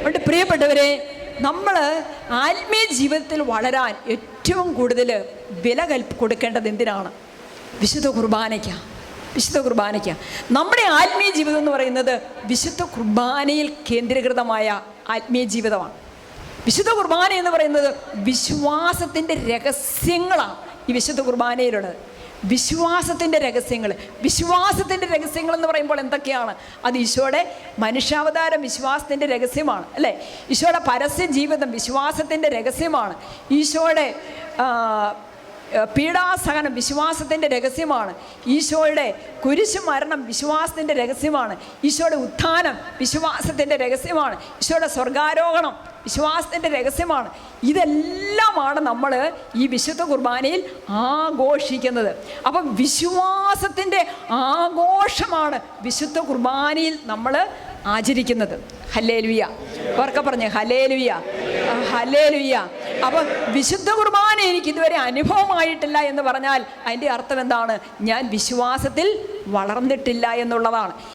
അതുകൊണ്ട് പ്രിയപ്പെട്ടവരെ നമ്മൾ ആത്മീയ ജീവിതത്തിൽ വളരാൻ ഏറ്റവും കൂടുതൽ വില കൽ കൊടുക്കേണ്ടത് എന്തിനാണ്? വിശുദ്ധ കുർബാനയ്ക്കാണ് വിശുദ്ധ കുർബാനയ്ക്ക. നമ്മുടെ ആത്മീയ ജീവിതം എന്ന് പറയുന്നത് വിശുദ്ധ കുർബാനയിൽ കേന്ദ്രീകൃതമായ ആത്മീയ ജീവിതമാണ്. വിശുദ്ധ കുർബാന എന്ന് പറയുന്നത് വിശ്വാസത്തിന്റെ രഹസ്യങ്ങളാണ് ഈ വിശുദ്ധ കുർബാനയിലുള്ളത്. വിശ്വാസത്തിന്റെ രഹസ്യങ്ങൾ വിശ്വാസത്തിന്റെ രഹസ്യങ്ങൾ എന്ന് പറയുമ്പോൾ എന്തൊക്കെയാണ്? അത് ഈശോയുടെ മനുഷ്യാവതാരം വിശ്വാസത്തിന്റെ രഹസ്യമാണ് അല്ലേ? ഈശോയുടെ പരസ്യ ജീവിതം വിശ്വാസത്തിന്റെ രഹസ്യമാണ്. ഈശോയുടെ പീഡാസഹനം വിശ്വാസത്തിന്റെ രഹസ്യമാണ്. ഈശോയുടെ കുരിശു മരണം വിശ്വാസത്തിന്റെ രഹസ്യമാണ്. ഈശോയുടെ ഉത്ഥാനം വിശ്വാസത്തിന്റെ രഹസ്യമാണ്. ഈശോയുടെ സ്വർഗാരോഹണം വിശ്വാസത്തിന്റെ രഹസ്യമാണ്. ഇതെല്ലാമാണ് നമ്മൾ ഈ വിശുദ്ധ കുർബാനയിൽ ആഘോഷിക്കുന്നത്. അപ്പം വിശ്വാസത്തിന്റെ ആഘോഷമാണ് വിശുദ്ധ കുർബാനയിൽ നമ്മൾ ആചരിക്കുന്നത്. ഹലേലുയ ഓർക്ക പറഞ്ഞ് ഹലേലുയ ഹലേലുയ അപ്പം വിശുദ്ധ കുർബാന എനിക്ക് ഇതുവരെ അനുഭവമായിട്ടില്ല എന്ന് പറഞ്ഞാൽ അതിന്റെ അർത്ഥം എന്താണ്? ഞാൻ വിശ്വാസത്തിൽ വളർന്നിട്ടില്ല എന്നുള്ളതാണ്.